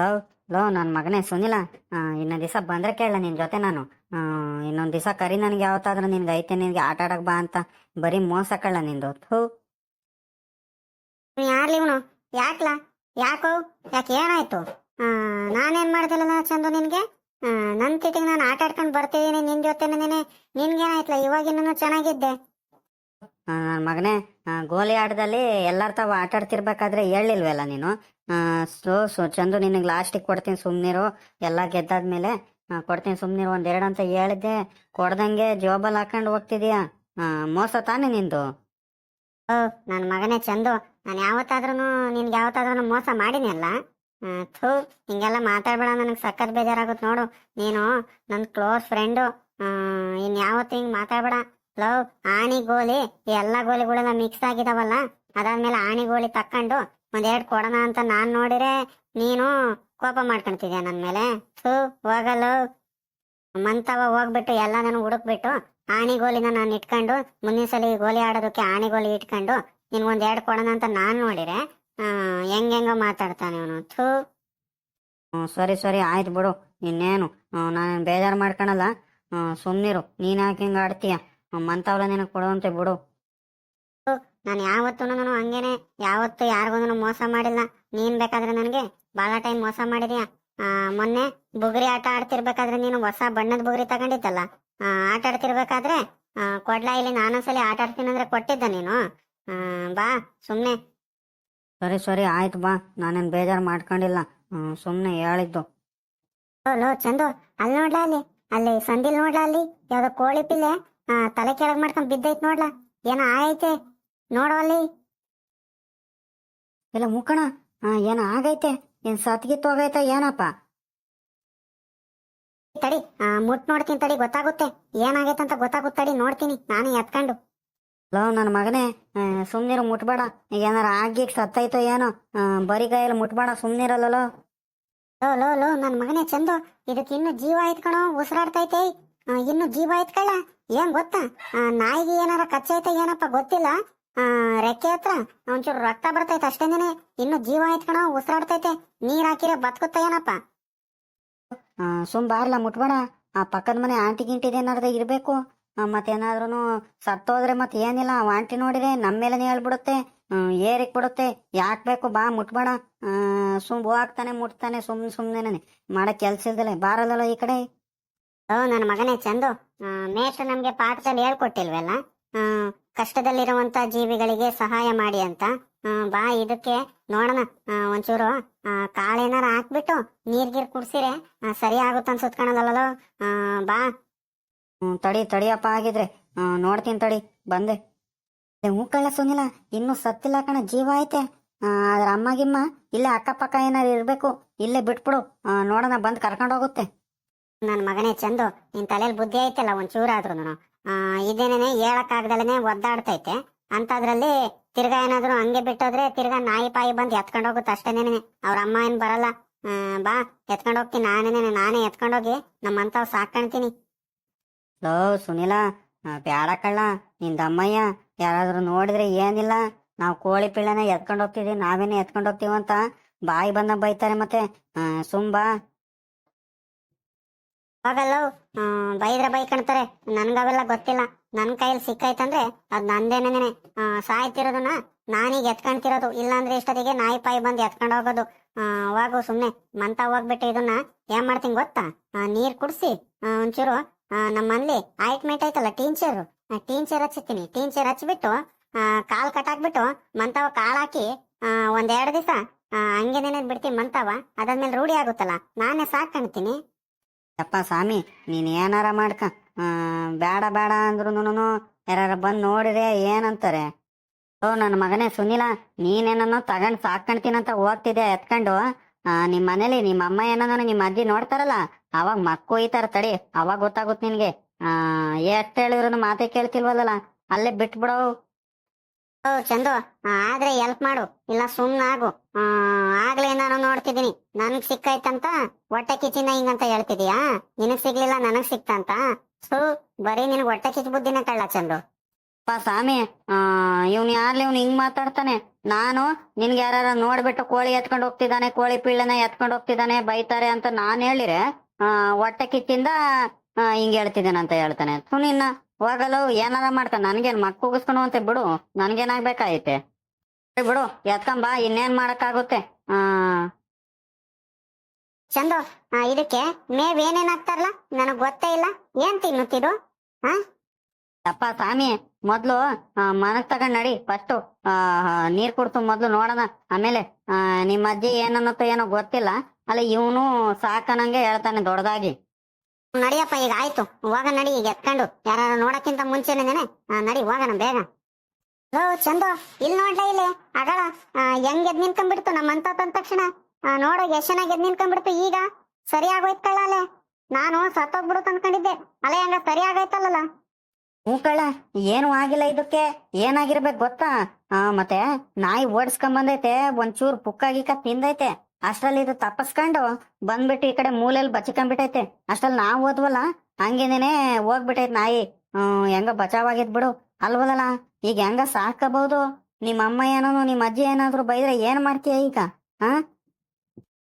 Love love ನನ್ನ ಮಗನೇ ಸುನಿಲ. ಇನ್ನೊಂದು ದಿವಸ ಬಂದರೆ ಕೇಳಲ್ಲ ನಿನ್ನ ಜೊತೆ ನಾನು. ಇನ್ನೊಂದು ದಿವಸ ಕರಿ ನನಗೆ ಯಾವತ್ತಾದ್ರೂ ನಿನ್ಗೆ ಐತೆ ನಿನಗೆ ಆಟ ಆಡಕ್ ಬಾ ಅಂತ ಬರೀ ಮೋಸ ಕಳ್ಳ ನಿಂದು. ಥೂ. ಯಾರ್ಲಿ ಇವನು? ಯಾಕ್ಲಾ? ಯಾಕೋ? ಯಾಕೆ ಏನಾಯ್ತು? ನಾನೇನು ನಾನೇನ್ ಮಾಡ್ದಿಲ್ಲ ಚಂದು ನಿನ್ಗೆ? ನನ್ನ ನನ್ ತಿಟ್ಟಿಗೆ ನಾನು ಆಟ ಆಡ್ಕೊಂಡು ಬರ್ತಿದ್ದೀನಿ ನಿನ್ ಜೊತೆ ನಿನ್ಗೆ ನಿನ್ಗೇನಾಯ್ತಲ್ಲ ಇವಾಗಿನ ಚೆನ್ನಾಗಿದ್ದೆ. ನನ್ನ ಮಗನೇ ಗೋಲಿ ಆಟದಲ್ಲಿ ಎಲ್ಲರ ತಾವ ಆಟ ಆಡ್ತಿರ್ಬೇಕಾದ್ರೆ ಹೇಳಿಲ್ವಲ್ಲ ನೀನು? ಸೊ ಸೊ, ಚಂದು ನಿನಗೆ ಲಾಸ್ಟಿಗೆ ಕೊಡ್ತೀನಿ ಸುಮ್ಮನಿರು ಎಲ್ಲ ಗೆದ್ದಾದ್ಮೇಲೆ ಕೊಡ್ತೀನಿ ಸುಮ್ಮನಿರು ಒಂದೆರಡು ಅಂತ ಹೇಳಿದ್ದೆ. ಕೊಡ್ದಂಗೆ ಜೋಬಲ್ಲಿ ಹಾಕೊಂಡು ಹೋಗ್ತಿದ್ಯಾ. ಮೋಸ ತಾನೇ ನಿಂದು? ನನ್ನ ಮಗನೇ ಚಂದು. ನಾನು ಯಾವತ್ತಾದ್ರೂ ನಿನ್ಗೆ ಯಾವತ್ತಾದ್ರೂ ಮೋಸ ಮಾಡಿನಿ ಅಲ್ಲ. ಥೂ, ಹಿಂಗೆಲ್ಲ ಮಾತಾಡ್ಬೇಡ. ನನಗೆ ಸಖತ್ ಬೇಜಾರಾಗುತ್ತೆ ನೋಡು. ನೀನು ನನ್ನ ಕ್ಲೋಸ್ ಫ್ರೆಂಡು ಇನ್ನು ಯಾವತ್ತು ಹಿಂಗೆ ಮಾತಾಡ್ಬೇಡ. ಲವ್ ಆಣಿ ಗೋಲಿ ಎಲ್ಲ ಗೋಲಿಗಳೆಲ್ಲ ಮಿಕ್ಸ್ ಆಗಿದಾವಲ್ಲ. ಅದಾದ್ಮೇಲೆ ಆಣಿ ಗೋಲಿ ತಕ್ಕೊಂಡು ಒಂದೆರಡು ಕೊಡೋಣ ಅಂತ ನಾನು ನೋಡಿರೆ ನೀನು ಕೋಪ ಮಾಡ್ಕೊಂತಿದ್ಯಾ ನನ್ನ ಮೇಲೆ? ಥೂ ಹೋಗಲು ಮಂತವ ಹೋಗ್ಬಿಟ್ಟು ಎಲ್ಲ ನಾನು ಹುಡುಕ್ಬಿಟ್ಟು ಆಣಿ ಗೋಲಿನ ನಾನು ಇಟ್ಕೊಂಡು ಮುಂದಿನ ಸಲ ಈ ಗೋಲಿ ಆಡೋದಕ್ಕೆ ಆಣಿ ಗೋಲಿ ಇಟ್ಕೊಂಡು ನಿನ್ಗೊಂದ್ ಎರಡು ಕೊಡೋಣ ಅಂತ ನಾನು ನೋಡಿರೆ ಹೆಂಗೆ ಮಾತಾಡ್ತಾನೆ ಅವನು. ಥೂ. ಸರಿ ಸರಿ, ಆಯ್ತು ಬಿಡು. ಇನ್ನೇನು? ನಾನು ಬೇಜಾರು ಮಾಡ್ಕೊಳಲ್ಲ ಸುಮ್ಮನಿರು ನೀನು ಯಾಕೆ ಹಿಂಗೆ ಆಡ್ತೀಯ? ಮಂತವ್ಲ ನಿನಗೆ ಕೊಡುವಂತೆ ಬಿಡು. ನಾನು ಯಾವತ್ತೂ ನಾನು ಹಂಗೇನೆ. ಯಾವತ್ತು ಯಾರಿಗೊಂದು ಮೋಸ ಮಾಡಿಲ್ಲ. ನೀನ್ ಬೇಕಾದ್ರೆ ನನಗೆ ಬಹಳ ಟೈಮ್ ಮೋಸ ಮಾಡಿದ್ಯಾ? ಆ, ಮೊನ್ನೆ ಬುಗುರಿ ಆಟ ಆಡ್ತಿರ್ಬೇಕಾದ್ರೆ ನೀನು ಹೊಸ ಬಣ್ಣದ ಬುಗುರಿ ತಗೊಂಡಿದ್ದಲ್ಲ? ಆಟ ಆಡ್ತಿರ್ಬೇಕಾದ್ರೆ ಕೊಡ್ಲ ಇಲ್ಲಿ ನಾನೊಂದ್ಸಲಿ ಆಟ ಆಡ್ತೀನಿ ಅಂದ್ರೆ ಕೊಟ್ಟಿದ್ದ ನೀನು? ಬಾ ಸುಮ್ನೆ. ಸರಿ ಸರಿ ಆಯ್ತು ಬಾ. ನಾನೇನು ಬೇಜಾರು ಮಾಡ್ಕೊಂಡಿಲ್ಲ. ಸುಮ್ಮನೆ ಹೇಳಿದ್ದು. ಲೋ, ಚಂದು ಅಲ್ಲಿ ನೋಡ್ಲಾ ಅಲ್ಲಿ? ಅಲ್ಲಿ ಸಂದಿಲ್ ನೋಡ್ಲಾ ಅಲ್ಲಿ? ಯಾವ್ದೋ ಕೋಳಿ ಪಿಲ್ಲೆ? ತಲೆ ಕೆಳಗ್ ಮಾಡ್ಕೊಂಡ್ ಬಿದ್ದೈತ್ ನೋಡ್ಲಾ? ಏನೋ ಆಯ್ತೆ. ನೋಡು ಅಲ್ಲಿ ಇಲ್ಲ ಮುಖಣ ಏನ ಆಗೈತೆ? ಏನ್ ಸತ್ಗಿತ್ತು ಹೋಗೈತೆ ಏನಪ್ಪ? ತಡಿ ಆ, ಮುಟ್ ನೋಡ್ತೀನಿ ತಡಿ ಗೊತ್ತಾಗುತ್ತೆ. ಏನಾಗೈತೆ ಅಂತ ಗೊತ್ತಾಗುತ್ತೆ ತಡಿ ನೋಡ್ತೀನಿ ನಾನು ಎತ್ಕೊಂಡು. ಲೋ ನನ್ನ ಮಗನೇ ಸುಮ್ನಿರು ಮುಟ್ಬೇಡ. ಏನಾರ ಆಗಿ ಸತ್ತೈತೋ ಏನೋ ಆ, ಬರೀ ಕೈಯಲ್ಲಿ ಮುಟ್ಬೇಡ ಸುಮ್ನಿರಲ್ಲೋ ಲೋ ಲೋ ಲೋ ನನ್ನ ಮಗನೇ ಚಂದು ಇದಕ್ಕೆ ಇನ್ನು ಜೀವ ಆಯ್ತ್ಕಣೋ ಉಸಿರಾಡ್ತೈತೆ. ಆ, ಇನ್ನು ಜೀವ ಆಯ್ತ್ಕಳ ಏನ್ ಗೊತ್ತಾ? ಆ, ನಾಯಿಗೆ ಏನಾರ ಕಚ್ಚೈತೆ ಏನಪ್ಪ ಗೊತ್ತಿಲ್ಲ? ಆ, ರೆಕ್ಕೆ ಹತ್ರ ಒಂಚೂರು ರಕ್ತ ಬರ್ತೈತೆ ಅಷ್ಟೇನೆ ಇನ್ನು ಜೀವ ಕಣ ಉಸಿರಾಡ್ತೈತೆ. ನೀರ್ ಹಾಕಿರೋ ಬದುಕುತ್ತ ಏನಪ್ಪ? ಸುಮ್ ಬಾರ್ಲ ಮುಟ್ಬೇಡ. ಆ ಪಕ್ಕದ ಮನೆ ಆಂಟಿ ಗಿಂಟಿದ್ ಏನಾರ್ದ ಇರಬೇಕು. ಮತ್ತೇನಾದ್ರೂ ಸತ್ತೋದ್ರೆ ಮತ್ತೆ ಏನಿಲ್ಲ ಆ ಆಂಟಿ ನೋಡಿದ್ರೆ ನಮ್ಮ ಮೇಲೆ ಹೇಳ್ಬಿಡುತ್ತೆ. ಏರಿಕ್ ಬಿಡುತ್ತೆ. ಯಾಕೆ ಬೇಕು ಬಾ ಮುಟ್ಬೇಡ. ಆ, ಸುಮ್ ಹೋಗ್ತಾನೆ ಮುಟ್ತಾನೆ ಸುಮ್ ಸುಮ್ಮನೆ ಮಾಡಕ್ ಕೆಲ್ಸ ಇಲ್ದಲೆ ಬಾರಲ್ಲ ಈ ಕಡೆ? ಓ ನನ್ನ ಮಗನೇ ಚಂದು. ಆ, ಮೇಷ್ಟ್ರು ನಮ್ಗೆ ಪಾಠದಲ್ಲಿ ಹೇಳ್ಕೊಟ್ಟಿಲ್ವಲ್ಲ? ಆ, ಕಷ್ಟದಲ್ಲಿರುವಂತ ಜೀವಿಗಳಿಗೆ ಸಹಾಯ ಮಾಡಿ ಅಂತ. ಬಾ ಇದಕ್ಕೆ ನೋಡೋಣ. ಒಂಚೂರು ಕಾಳೇನಾರ ಹಾಕ್ಬಿಟ್ಟು ನೀರ್ ಗೀರ್ ಕುಡ್ಸಿರೆ ಸರಿ ಆಗುತ್ತೆ ಅನ್ಸುತ್ ಬಾ. ತಡಿ ತಡಿಯಪ್ಪ ಆಗಿದ್ರೆ ನೋಡ್ತೀನಿ ತಡಿ ಬಂದೆ. ಏ, ಮೂಕಳ್ಳ ಸುನಿಲ ಇನ್ನು ಸತ್ತಿಲ್ಲ ಕಣ ಜೀವ ಐತೆ. ಅದ್ರ ಅಮ್ಮ ಗಿಮ್ಮ ಇಲ್ಲೇ ಅಕ್ಕಪಕ್ಕ ಏನಾರು ಇರ್ಬೇಕು ಇಲ್ಲೇ ಬಿಟ್ಬಿಡು. ನೋಡೋಣ ಬಂದ್ ಕರ್ಕೊಂಡು ಹೋಗುತ್ತೆ ನನ್ನ ಮಗನೇ ಚಂದು ನಿನ್ ತಲೆಯಲ್ಲಿ ಬುದ್ಧಿ ಐತಲ್ಲ ಒಂಚೂರಾದ್ರೂ ಇದೇನೇನೆ ಹೇಳಕ್ಕಾಗ್ದಲೇ ಒದ್ದಾಡ್ತೈತೆ. ಅಂತದ್ರಲ್ಲಿ ತಿರ್ಗಾ ಏನಾದ್ರು ಹಂಗೆ ಬಿಟ್ಟೋದ್ರೆ ತಿರ್ಗಾ ನಾಯಿ ಪಾಯಿ ಬಂದು ಎತ್ಕೊಂಡು ಹೋಗುತ್ತೆ ಅಷ್ಟೇನೇನೆ. ಅವ್ರ ಅಮ್ಮ ಏನ್ ಬರಲ್ಲ. ಬಾ ಎತ್ಕೊಂಡು ಹೋಗ್ತೀನಿ ನಾನೇನೆ ನಾನೇ ಎತ್ಕೊಂಡೋಗಿ ನಮ್ಮಂತವ್ ಸಾಕಣ್ತೀನಿ ಲೋ ಸುನಿಲ ಬ್ಯಾಡ ಕಳ್ಳ. ನಿಂದ ಅಮ್ಮಯ್ಯ ಯಾರಾದ್ರೂ ನೋಡಿದ್ರೆ ಏನಿಲ್ಲ. ನಾವು ಕೋಳಿ ಪಿಳ್ಳನ ಎತ್ಕೊಂಡು ಹೋಗ್ತಿದೀವಿ ನಾವೇನೆ ಎತ್ಕೊಂಡು ಹೋಗ್ತೀವಂತ. ಬಾಯಿ ಬಂದ ಬೈತಾರೆ ಮತ್ತೆ. ಆ, ಸುಮ್ ಬೈದ್ರ ಬೈಕಣ್ತಾರೆ ನನ್ಗವೆಲ್ಲ ಗೊತ್ತಿಲ್ಲ. ನನ್ ಕೈಯಲ್ಲಿ ಸಿಕ್ಕೈತಂದ್ರೆ ಅದ್ ನಂದೇನೇನೆ ಸಾಯ್ತಿರೋದನ್ನ ನಾನೀಗ ಎತ್ಕೊಂತಿರೋದು ಇಲ್ಲಾಂದ್ರೆ ಇಷ್ಟೊತ್ತಿಗೆ ನಾಯಿ ಪಾಯಿ ಬಂದು ಎತ್ಕೊಂಡು ಹೋಗೋದು. ಹೋಗು ಸುಮ್ನೆ. ಮಂತ ಹೋಗ್ಬಿಟ್ಟು ಇದನ್ನ ಏನ್ ಮಾಡ್ತೀನಿ ಗೊತ್ತಾ? ನೀರ್ ಕುಡ್ಸಿ ಒಂಚೂರು ನಮ್ಮಲ್ಲಿ ಆಯಿಂಟ್ಮೆಂಟ್ ಐತಲ್ಲ ಟೀನ್ಚರ್ ಟೀನ್ಚರ್ ಹಚ್ಚಿತೀನಿ ಟೀನ್ಚರ್ ಹಚ್ಬಿಟ್ಟು ಕಾಲ್ ಕಟ್ಟಾಕ್ಬಿಟ್ಟು ಮಂತವ ಕಾಲ್ ಹಾಕಿ ಒಂದೆರಡು ದಿವಸ ಹಂಗೆ ನೆನೆದ್ ಬಿಡ್ತೀನಿ ಮಂತವ. ಅದಾದ್ಮೇಲೆ ರೂಢಿ ಆಗುತ್ತಲ್ಲ. ನಾನೇ ಸಾಕಣ್ತೀನಿ. ಯಪ್ಪ ಸ್ವಾಮಿ ನೀನ್ ಏನಾರ ಮಾಡ್ಕ. ಬೇಡ ಬೇಡ ಅಂದ್ರೂನು ಯಾರ ಬಂದ್ ನೋಡಿದ್ರೆ ಏನಂತಾರೆ? ಓ ನನ್ನ ಮಗನೇ ಸುನಿಲ ನೀನೇನೋ ತಗೊಂಡ್ ಸಾಕೊಂಡ್ತೀನಂತ ಹೋಗ್ತಿದ್ದೆ ಎತ್ಕೊಂಡು? ಆ, ನಿಮ್ ಮನೇಲಿ ನಿಮ್ಮ ಅಮ್ಮ ಏನೋ ನಿಮ್ಮ ಅಜ್ಜಿ ನೋಡ್ತಾರಲ್ಲ ಅವಾಗ ಮಕ್ಕು ಒಯ್ತಾರ ತಡಿ ಅವಾಗ ಗೊತ್ತಾಗುತ್ತೆ ನಿನ್ಗೆ. ಆ ಎಷ್ಟ್ ಹೇಳಿದ್ರು ಮಾತೇ ಕೇಳ್ತಿಲ್ವಲ್ಲ ಅಲ್ಲೇ ಬಿಟ್ಬಿಡೋ ಚಂದು. ಆದ್ರೆ ಹೆಲ್ಪ್ ಮಾಡು. ಇಲ್ಲ ಸುಮ್ನಾಗು ಆ, ಆಗ್ಲೇ ನಾನು ನೋಡ್ತಿದ್ದೀನಿ. ನನ್ಗ್ ಸಿಕ್ಕೈತಂತ ಹೊಟ್ಟೆ ಕಿಚಿನ ಹಿಂಗಂತ ಹೇಳ್ತಿದ್ಯಾ? ನಿನಗ್ ಸಿಗ್ಲಿಲ್ಲ ನನಗ್ ಸಿಕ್ತಂತ? ಸು ಬರೀ ನಿನಗ್ ಹೊಟ್ಟೆ ಕಿಚ್ಚ ಬುದ್ಧಿನ ಕಳ್ಳ ಚಂದು. ಪಾ ಸ್ವಾಮಿ ಇವ್ನು ಯಾರ್ಲಿ ಇವ್ನು ಹಿಂಗ್ ಮಾತಾಡ್ತಾನೆ? ನಾನು ನಿನ್ಗೆ ಯಾರು ನೋಡ್ಬಿಟ್ಟು ಕೋಳಿ ಎತ್ಕೊಂಡು ಹೋಗ್ತಿದ್ದಾನೆ ಕೋಳಿ ಪೀಳನ ಎತ್ಕೊಂಡು ಹೋಗ್ತಿದ್ದಾನೆ ಬೈತಾರೆ ಅಂತ ನಾನ್ ಹೇಳಿರೆ ಆ, ಹೊಟ್ಟೆ ಕಿಚ್ಚಿಂದ ಹಿಂಗ್ ಹೇಳ್ತಿದ್ದೇನೆ ಅಂತ ಹೇಳ್ತಾನೆ ಸುನಿನ್ನ ಹೋಗಲು ಏನಾರ ಮಾಡ್ತಾನ ನನ್ಗೇನ್ ಮಕ್ ಕೂಗಿಸ್ಕೊನು ಅಂತ ಬಿಡು ನನ್ಗೇನಾಗ್ಬೇಕಾಯ್ತೆ ಬಿಡು ಎತ್ಕೊಂಬಾ ಇನ್ನೇನ್ ಮಾಡಕ್ಕಾಗುತ್ತೆ? ಆ. ಚಂದು ಇದಕ್ಕೆ ಮೇವ್ ಏನೇನ್ ಹಾಕ್ತಾರಲ್ಲ ನನಗ್ ಗೊತ್ತೇ ಇಲ್ಲ ಏನ್ ತಿನ್ನುತ್ತಿರು ಅಪ್ಪ ಸ್ವಾಮಿ ಮೊದ್ಲು ಮನಸ್ ತಗೊಂಡ್ ನಡಿ ಫಸ್ಟ್ ನೀರ್ ಕುಡ್ತು ಮೊದ್ಲು ನೋಡೋಣ. ಆಮೇಲೆ ನಿಮ್ಮ ಅಜ್ಜಿ ಏನನ್ನತ್ತೋ ಏನೋ ಗೊತ್ತಿಲ್ಲ ಅಲ್ಲ ಇವನು ಸಾಕನಂಗೆ ಹೇಳ್ತಾನೆ ದೊಡ್ಡದಾಗಿ. ನಡಿಯಪ್ಪ, ಈಗ ಆಯ್ತು. ಹೋಗ ನಡಿ, ಈಗ ಎತ್ಕೊಂಡು. ಯಾರು ನೋಡಕ್ಕಿಂತ ಮುಂಚೆನೇನೆ ನಡಿ ಹೋಗೋಣ ಬೇಗ. ಓ ಚಂದು. ಇಲ್ಲಿ ನೋಡ್ಲ ಇಲ್ಲಿ? ಅಗಳ ಹೆಂಗ್ ಎದ್ ನಿಂತ್ಕೊಂಡ್ಬಿಡ್ತು? ನಮ್ಮಂತ ತಂದ ತಕ್ಷಣ. ನೋಡು ಎಷ್ಟ್ ಚೆನ್ನಾಗಿ ಎದ್ ನಿಂತ್ಕೊಂಡ್ಬಿಡ್ತು ಈಗ? ಸರಿ ಆಗೋಯ್ತಲ್ಲ ಕಳ್ಳಲೆ ನಾನು ಸತ್ತೋಗ್ಬಿಡುತ್ತ ಅನ್ಕೊಂಡಿದ್ದೆ. ಅಲೆ ಹಂಗ ಸರಿ ಆಗೈತಲ್ಲ ಹ್ಞೂ ಕಳ್ಳ, ಏನು ಆಗಿಲ್ಲ ಇದಕ್ಕೆ. ಏನಾಗಿರ್ಬೇಕು ಗೊತ್ತಾ? ಮತ್ತೆ ನಾಯಿ ಓಡಿಸ್ಕೊಂಬಂದೈತೆ. ಒಂಚೂರು ಪುಕ್ಕ ಗಿಕ್ಕ ತಿಂದೈತೆ. ಅಷ್ಟ್ರಲ್ಲಿ ಇದು ತಪ್ಪಸ್ಕೊಂಡು ಬಂದ್ಬಿಟ್ಟು ಈ ಕಡೆ ಮೂಲೆಯಲ್ಲಿ ಬಚ್ಕೊಂಡ್ಬಿಟ್ಟೈತೆ ಅಷ್ಟ್ರಲ್ಲಿ ನಾವು ಓದ್ವಲ್ಲ ಹಂಗೇನೇನೆ ಹೋಗ್ಬಿಟ್ಟೈತೆ ನಾಯಿ. ಹ್ಮ್, ಹೆಂಗ ಬಚಾವಾಗಿದ್ ಬಿಡು. ಅಲ್ವಲ್ಲ ಈಗ ಹೆಂಗ ಸಾಕಬಹುದು ನಿಮ್ಮ ಅಮ್ಮ ಏನೋ ನಿಮ್ಮ ಅಜ್ಜಿ ಏನಾದ್ರು ಬೈದ್ರೆ ಏನ್ ಮಾಡ್ತೀಯ ಈಗ?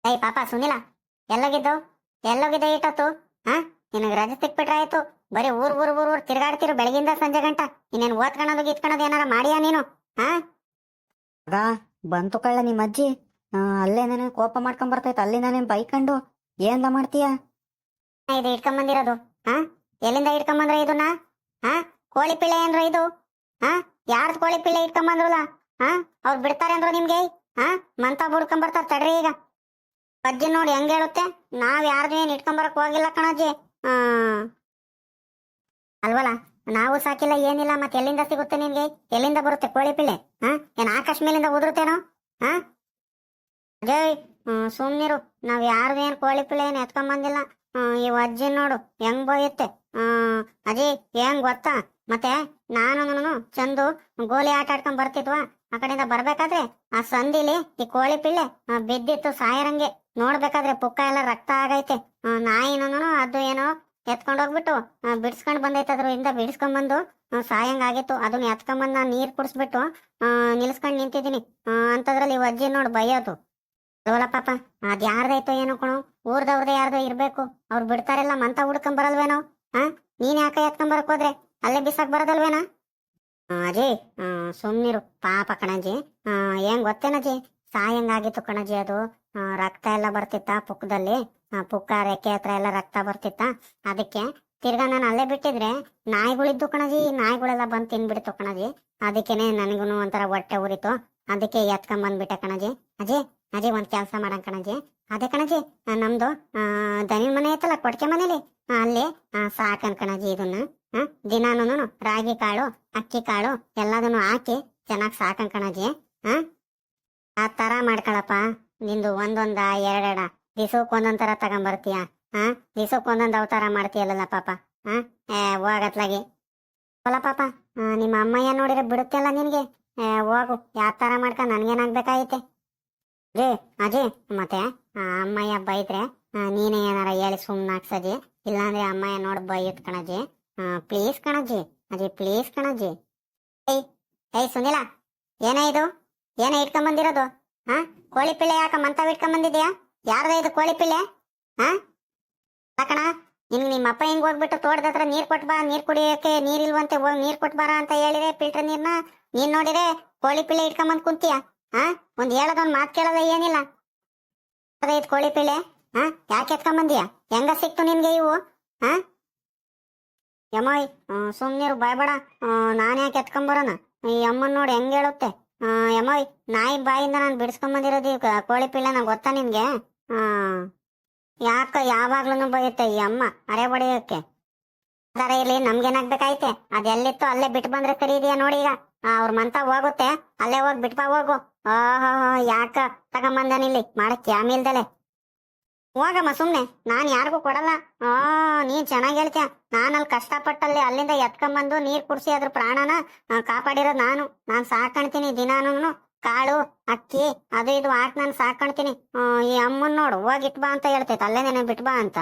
ಏಯ್, ಪಾಪ, ಸುನಿಲ, ಎಲ್ಲೋಗಿದ್ದು? ಎಲ್ಲೋಗಿದ್ದೆ ಇಟ್ಟತ್ತು? ಹಾ? ನಿನಗೆ ರಜೆ ಸಿಕ್ಬಿಟ್ರೆ ಆಯ್ತು. ಬರೀ ಊರ್ ಊರ್ ಊರ್ ಊರ್ ತಿರ್ಗಾಡ್ತಿರು ಬೆಳಗಿಂದ ಸಂಜೆ ಗಂಟ. ಇನ್ನೇನ್ ಓದ್ಕೊಳೋದು ಇತ್ಕೊಳೋದು ಏನಾರ ಮಾಡಿಯಾ ನೀನು? ಹಾ? ಬಂತು ಕಳ್ಳ ನಿಮ್ಮ ಅಜ್ಜಿ. ಅಲ್ಲೇ ನನಗೆ ಕೋಪ ಮಾಡ್ಕೊಂಡ್ ಬರ್ತೈತೆ. ಅಲ್ಲಿ ನಾನೇನ್ ಬೈಕಂಡು ಏನ್ದ ಮಾಡ್ತೀಯ? ಇದು ಇಟ್ಕೊಂಬಂದಿರೋದು ಹಾ? ಎಲ್ಲಿಂದ ಇಟ್ಕೊಂಬಂದ್ರ ಇದನ್ನ ಹಾ? ಕೋಳಿ ಪಿಳೆ ಏನ್ರ ಇದು? ಹಾ? ಯಾರ್ದು ಕೋಳಿ ಪಿಳ್ಳೆ ಇಟ್ಕೊಂಬಂದ್ರಲ್ಲ ಹಾ? ಅವ್ರು ಬಿಡ್ತಾರೆ ಅಂದ್ರು ನಿಮ್ಗೆ? ಹಾ? ಮಂತ ಬುಡ್ಕೊಂಬರ್ತಾರ ತಡ್ರಿ ಈಗ. ಅಜ್ಜಿ ನೋಡಿ ಹೆಂಗ್ ಹೇಳುತ್ತೆ? ನಾವ್ ಯಾರ್ದು ಏನ್ ಇಟ್ಕೊಂಬರಕ್ ಹೋಗಿಲ್ಲ ಕಣಜ್ಜಿ. ಹಾ ಅಲ್ವಲ್ಲ? ನಾವು ಸಾಕಿಲ್ಲ, ಏನಿಲ್ಲ, ಮತ್ತೆ ಎಲ್ಲಿಂದ ಸಿಗುತ್ತೆ ನಿಮ್ಗೆ? ಎಲ್ಲಿಂದ ಬರುತ್ತೆ ಕೋಳಿ ಪಿಳೆ? ಹಾ? ಏನ್ ಆಕಾಶ ಮೇಲಿಂದ ಉದುರುತ್ತೇನೋ? ಹಾ? ಹ್ಮ್ ಸುಮ್ನಿರು. ನಾವ್ ಯಾರ್ದೇನ್ ಏನ್ ಕೋಳಿ ಪಿಳೆ ಏನ್ ಎತ್ಕೊಂಡ್ ಬಂದಿಲ್ಲ. ಈ ಅಜ್ಜಿ ನೋಡು ಹೆಂಗ್ ಬೋಯುತ್ತೆ ಅಜ್ಜಿ ಹೆಂಗ್ ಗೊತ್ತಾ? ಮತ್ತೆ ನಾನು ಚಂದು ಗೋಲಿ ಆಟ ಆಡ್ಕೊಂಡ್ ಬರ್ತಿದ್ವಾ? ಆ ಕಡೆಯಿಂದ ಬರ್ಬೇಕಾದ್ರೆ ಆ ಸಂದಿಲಿ ಈ ಕೋಳಿ ಪಿಳ್ಳೆ ಬಿದ್ದಿತ್ತು ಸಾಯರಂಗೆ. ನೋಡ್ಬೇಕಾದ್ರೆ ಪುಕ್ಕ ಎಲ್ಲ ರಕ್ತ ಆಗೈತೆ. ನಾಯಿನೂ ಅದು ಏನೋ ಎತ್ಕೊಂಡ್ ಹೋಗ್ಬಿಟ್ಟು ಬಿಡ್ಸ್ಕೊಂಡ್ ಬಂದೈತೆ. ಅದ್ರಿಂದ ಬಿಡಿಸ್ಕೊಂಡ್ ಬಂದು ಸಾಯಂಗ್ ಆಗಿತ್ತು. ಅದನ್ನ ಎತ್ಕೊಂಡ್ ಬಂದ್ ನಾನ್ ನೀರ್ ಕುಡಿಸ್ಬಿಟ್ಟು ಆ, ನಿಲ್ಸ್ಕೊಂಡ್ ನಿಂತಿದ್ದೀನಿ. ಅಂತದ್ರಲ್ಲಿ ಈ ಅಜ್ಜಿ ನೋಡು ಬೈಯೋದು. ಅಲ್ವಲ್ಲ ಪಾಪ ಅದ್ ಯಾರ್ದಾಯ್ತೋ ಏನೋ ಕಣೋ ಊರ್ದವ್ರದೇ ಯಾರ್ದೋ ಇರ್ಬೇಕು ಅವ್ರು ಬಿಡ್ತಾರೆಲ್ಲ ಮಂತ ಹುಡ್ಕೊಂಡ್ ಬರಲ್ವೇನೋ ಹಾ ನೀನ್ ಯಾಕೆ ಎತ್ಕೊಂಡ್ ಹೋದ್ರೆ? ಅಲ್ಲೇ ಬಿಸಾಕ್ ಬರೋದಲ್ವೇನಾ? ಅಜಯ್ ಆ, ಸುಮ್ನಿರು. ಪಾಪ ಕಣಜಿ ಹಾ ಏನ್ ಗೊತ್ತೇನಜಿ ಸಾಯಂಗಾಗಿತ್ತು ಕಣಜಿ ಅದು. ರಕ್ತ ಎಲ್ಲ ಬರ್ತಿತ್ತ ಪುಕ್ಕದಲ್ಲಿ. ಪುಕ್ಕ ರೆಕ್ಕೆ ಹತ್ರ ಎಲ್ಲ ರಕ್ತ ಬರ್ತಿತ್ತ. ಅದಕ್ಕೆ ತಿರ್ಗಾ ನಾನು ಅಲ್ಲೇ ಬಿಟ್ಟಿದ್ರೆ ನಾಯಿಗಳಿದ್ದು ಕಣಜಿ ನಾಯಿಗಳೆಲ್ಲ ಬಂದು ತಿನ್ಬಿಡ್ತು ಕಣಜಿ ಅದಕ್ಕೇನೆ ನನಗೂ ಒಂಥರ ಹೊಟ್ಟೆ ಉರಿತು. ಅದಕ್ಕೆ ಎತ್ಕೊಂಡ್ ಬಂದ್ಬಿಟ್ಟೆ ಕಣಜಿ. ಅಜಯ್ ಅಜಯ್ ಒಂದ್ ಕೆಲಸ ಮಾಡ ಕಣಜಿ. ಅದೇ ಕಣಜಿ ನಮ್ದು ಆ, ದನಿನ್ ಮನೆ ಐತಲ್ಲ ಕೊಡ್ಕೆ ಮನೇಲಿ? ಅಲ್ಲಿ ಸಾಕನ್ ಕಣಜಿ ಇದನ್ನ. ದಿನಾನು ರಾಗಿ ಕಾಳು ಅಕ್ಕಿ ಕಾಳು ಎಲ್ಲದನ್ನು ಹಾಕಿ ಚೆನ್ನಾಗಿ ಸಾಕನ್ ಕಣಜಿ. ಆ ಆ ತರ ಮಾಡ್ಕೊಳಪ್ಪ. ನಿಂದು ಒಂದೊಂದ ಎರಡೆರಡ. ದಿಸಕ್ ಒಂದೊಂದ್ ತರ ತಗೊಂಬರ್ತೀಯ? ಹಾ ದಿಸಕ್ ಒಂದೊಂದ್ ಅವತಾರ ಮಾಡ್ತೀಯಲ್ಲ ಪಾಪ? ಹಾ ಹೋಗತ್ಲಾಗಿ. ಅಲ್ಲ ಪಾಪ ನಿಮ್ಮ ಅಮ್ಮಯ್ಯ ನೋಡಿದ್ರೆ ಬಿಡುತ್ತೆಲ್ಲ ನಿನ್ಗೆ? ಏ, ಹೋಗು. ಯಾವ ಥರ ಮಾಡ್ಕ, ನನಗೇನಾಗಬೇಕಾಗೈತೆ? ರೀ, ಅಜಿ, ಮತ್ತೆ ಅಮ್ಮಯ್ಯ ಬೈದ್ರೆ ನೀನೇ ಏನಾರ ಹೇಳಿ ಸುಮ್ನಾಕ್ಸಜಿ ಇಲ್ಲಾಂದ್ರೆ ಅಮ್ಮಯ್ಯ ನೋಡ್ ಬೈಯುತ್ ಕಣಜಿ ಪ್ಲೀಸ್ ಕಣಜ್ಜಿ. ಅಜಿ ಪ್ಲೀಸ್ ಕಣಜ್ಜಿ. ಏಯ್ ಏಯ್ ಸುನಿಲ, ಏನೇ ಇದು? ಏನೇ ಇಟ್ಕೊಂಬಂದಿರೋದು? ಹಾ ಕೋಳಿ ಪಿಳ್ಳೆ ಯಾಕ ಮಂತವ್ ಇಟ್ಕೊಂಬಂದಿದ್ಯಾ? ಯಾರ್ದ ಇದು ಕೋಳಿ ಪಿಳ್ಳೆ? ಹಾ ಕಣ, ನಿನ್ಗೆ ನಿಮ್ಮ ಅಪ್ಪ ಹಿಂಗ್ ಹೋಗ್ಬಿಟ್ಟು ತೋಟದ ಹತ್ರ ನೀರ್ ಕೊಟ್ಬಾ ನೀರ್ ಕುಡಿಯೋಕೆ ನೀರಿಲ್ವಂತೆ, ಹೋಗಿ ನೀರ್ ಕೊಟ್ ಬಾರ ಅಂತ ಹೇಳಿದ್ರೆ, ಫಿಲ್ಟರ್ ನೀರ್ನ ನೀನ್ ನೋಡಿದ್ರೆ ಕೋಳಿ ಪಿಳೆ ಇಟ್ಕೊಂಡ್ ಬಂದ್ ಕುಂತೀಯ? ಹಾ ಒಂದ್ ಹೇಳೋದೊಂದ್ ಮಾತ್ ಕೇಳದ ಏನಿಲ್ಲ. ಅದೇ ಇದು ಕೋಳಿ ಪಿಳೆ ಹಾ ಯಾಕೆ ಎತ್ಕೊಂಡ್ ಬಂದಿಯಾ ಹೆಂಗ ಸಿಕ್ತು ನಿಮ್ಗೆ ಇವು? ಹಾ ಯಮ್ಮಯ್ ಸುಮ್ನಿರು ಬಾಯ್ಬೇಡ ನಾನು ಯಾಕೆ ಎತ್ಕೊಂಡ್ ಬರೋಣ ಈ ಅಮ್ಮನ್ ನೋಡಿ ಹೆಂಗ್ ಹೇಳುತ್ತೆ? ಆ, ಯಮ್ಮಯ್ ನಾಯಿ ಬಾಯಿಂದ ನಾನು ಬಿಡಿಸ್ಕೊಂಡ್ ಬಂದಿರೋದು ಈ ಕ- ಕೋಳಿ ಪಿಳೆ ನಂಗೆ ಗೊತ್ತಾ ನಿನ್ಗೆ? ಹಾ ಯಾಕ ಯಾವಾಗ್ಲೂ ಬೈಯುತ್ತೆ ಈ ಅಮ್ಮ ಅರೆ ಬಡಿಯೋಕೆ. ಅದರ ನಮ್ಗೆ ನಮ್ಗೇನಾಗ್ಬೇಕಾಯ್ತೆ ಅದೆಲ್ಲಿತ್ತು ಅಲ್ಲೇ ಬಿಟ್ಟು ಬಂದ್ರೆ ಸರಿ ಇದೆಯಾ ನೋಡಿ ಈಗ. ಅವ್ರ ಮಂತ ಹೋಗುತ್ತೆ. ಅಲ್ಲೇ ಹೋಗಿ ಬಿಟ್ಬಾ ಹೋಗು. ಓಹೋ ಯಾಕ ತಗೊಂಬಂದನಿಲ್ಲಿ ಮಾಡಕ್ ಯಾಮಿಲ್ದಲೆ ಹೋಗಮ್ಮ, ಸುಮ್ನೆ. ನಾನ್ ಯಾರಿಗೂ ಕೊಡಲ್ಲ. ಆ, ನೀನ್ ಚೆನ್ನಾಗಿ ಹೇಳ್ತೀಯ? ನಾನು ಅಲ್ಲಿ ಕಷ್ಟಪಟ್ಟಲ್ಲಿ ಅಲ್ಲಿಂದ ಎತ್ಕೊಂಬಂದು ನೀರ್ ಕುಡ್ಸಿ ಅದ್ರ ಪ್ರಾಣನ ಕಾಪಾಡಿರೋದು ನಾನು. ನಾನ್ ಸಾಕಣ್ತೀನಿ ದಿನಾನು ಕಾಳು, ಅಕ್ಕಿ, ಅದು ಇದು ಹಾಕಿ ನಾನು ಸಾಕಣ್ತೀನಿ. ಈ ಅಮ್ಮನ್ ನೋಡು ಹೋಗಿಟ್ ಬಾ ಅಂತ ಹೇಳ್ತೈತೆ. ಅಲ್ಲೇ ನೆನೆ ಬಿಟ್ ಬಾ ಅಂತ.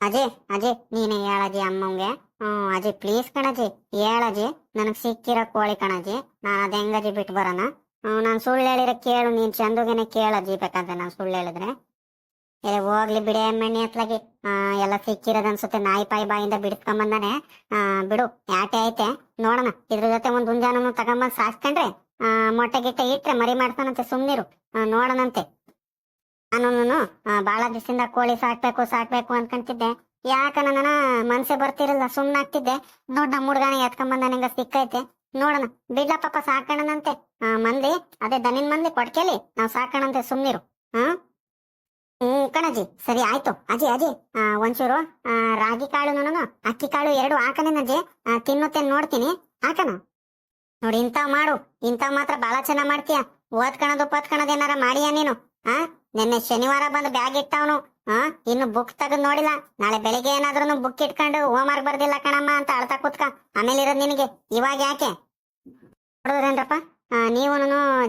ಅಜಯ್ ಅಜಯ್, ನೀನೇ ಹೇಳಜಿ ಅಮ್ಮಂಗೆ. ಹ್ಮ್, ಅಜಯ್ ಪ್ಲೀಸ್ ಕಣಜಿ, ಹೇಳಜಿ. ನನಗ್ ಸಿಕ್ಕಿರೋ ಕೋಳಿ ಕಣಜಿ, ನಾನು ಅದ್ ಹೆಂಗಜಿ ಬಿಟ್ಟು ಬರೋಣ? ಹ್ಮ್, ನಾನು ಸುಳ್ಳು ಹೇಳಿದ್ರೆ ಕೇಳು, ನೀನ್ ಚಂದುಗೆನೆ ಕೇಳಜಿ ಬೇಕಂತ ನಾನು ಸುಳ್ಳು ಹೇಳಿದ್ರೆ. ಏ, ಹೋಗ್ಲಿ ಬಿಡೆ ಎಮ್ಮೆಣ್ಣೆ ಅತ್ಲಾಗಿ ಎಲ್ಲ ಸಿಕ್ಕಿರೋದು ಅನ್ಸುತ್ತೆ, ನಾಯಿ ಪಾಯಿ ಬಾಯಿಂದ ಬಿಡಿಸ್ಕೊಂಬಂದಾನೆ. ಬಿಡು, ಯಾಟೆ ಐತೆ, ನೋಡೋಣ. ಇದ್ರ ಜೊತೆ ಒಂದು ಹುಂಜಾನನು ತಗೊಂಬಂದು ಸಾಕ್ಸ್ಕೊಂಡ್ರೆ ಆ, ಮೊಟ್ಟೆ ಗಿಟ್ಟೆ ಇಟ್ರೆ ಮರಿ ಮಾಡ್ತಾನಂತೆ ಸುಮ್ಮನಿರು ನೋಡೋಣಂತೆ. ನಾನು ಬಾಳ ದಿವಸದಿಂದ ಕೋಳಿ ಸಾಕ್ಬೇಕು ಸಾಕ್ಬೇಕು ಅನ್ಕೊಂತಿದ್ದೆ. ಯಾಕ ನನ್ನ ಮನ್ಸೆ ಬರ್ತಿರಲ್ಲ ಸುಮ್ನಾಗ್ತಿದ್ದೆ. ನೋಡ್ ನಮ್ಮ ಹುಡ್ಗನ ಎತ್ಕೊಂಬಂದ ನಂಗ ಸಿಕ್ಕೈತೆ ನೋಡೋಣ, ಬಿಡ್ಲ ಪಾಪ ಸಾಕಣನಂತೆ. ಮಂದಿ, ಅದೇ ದನಿನ್ ಮಂದಿ ಕೊಡ್ಕೇಲಿ ನಾವ್ ಸಾಕಣಂತೆ, ಸುಮ್ನಿರು. ಹಾ ಹ್ಮ್, ಕಣಜಿ, ಸರಿ ಆಯ್ತು. ಅಜಿ ಅಜಿ ಒಂಚೂರು ರಾಗಿ ಕಾಳು ನಾನು ಅಕ್ಕಿ ಕಾಳು ಎರಡು ಹಾಕನೇನಜ್ಜಿ ತಿನ್ನುತ್ತೆ ನೋಡ್ತೀನಿ. ಹಾಕಣ? ನೋಡಿ ಇಂತಾವ್ ಮಾಡು. ಇಂತಾವ್ ಮಾತ್ರ ಬಾಳ ಚೆನ್ನಾಗ್ ಮಾಡ್ತೀಯ. ಓದ್ಕಣದು ಪತ್ಕಣದು ಏನಾರ ಮಾಡಿಯಾ ನೀನು? ಆ? ನಿನ್ನೆ ಶನಿವಾರ ಬಂದು ಬ್ಯಾಗ್ ಇಟ್ಟವನು. ಹಾ ಇನ್ನು ಬುಕ್ ತೆಗೆದು ನೋಡಿಲ್ಲ. ನಾಳೆ ಬೆಳಿಗ್ಗೆ ಏನಾದ್ರೂ ಬುಕ್ ಇಟ್ಕೊಂಡು ಹೋಮ್ವರ್ಕ್ ಬರ್ದಿಲ್ಲ ಕಣಮ್ಮ ಅಂತ ಅಳ್ತಾ ಕೂತ್ಕ. ಆಮೇಲೆ ಇರೋದ್ ನಿನಗೆ. ಇವಾಗ ಯಾಕೆ? ನೋಡಿದ್ರೇನ್ರಪ್ಪ? ನೀವು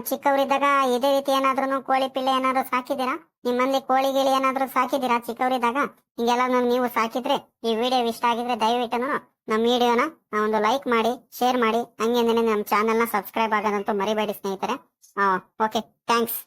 ಚಿಕ್ಕವರಿದ್ದಾಗ ಇದೇ ರೀತಿ ಏನಾದ್ರೂ ಕೋಳಿ ಪಿಳ್ಳೆ ಏನಾದ್ರು ಸಾಕಿದ್ದೀರಾ? ನಿಮ್ಮಲ್ಲಿ ಕೋಳಿ ಗಿಳಿ ಏನಾದ್ರು ಸಾಕಿದ್ದೀರಾ ಚಿಕ್ಕವರಿದ್ದಾಗ? ಹಿಂಗೆಲ್ಲ ನೀವು ಸಾಕಿದ್ರೆ, ಈ ವಿಡಿಯೋ ಇಷ್ಟ ಆಗಿದ್ರೆ ದಯವಿಟ್ಟು ನಮ್ಮ ವಿಡಿಯೋನ ಒಂದು ಲೈಕ್ ಮಾಡಿ ಶೇರ್ ಮಾಡಿ. ಹಂಗೆ ನಮ್ಮ ಚಾನೆಲ್ನ ಸಬ್ಸ್ಕ್ರೈಬ್ ಆಗೋದಂತೂ ಮರಿಬೇಡಿ ಸ್ನೇಹಿತರೆ. Okay thanks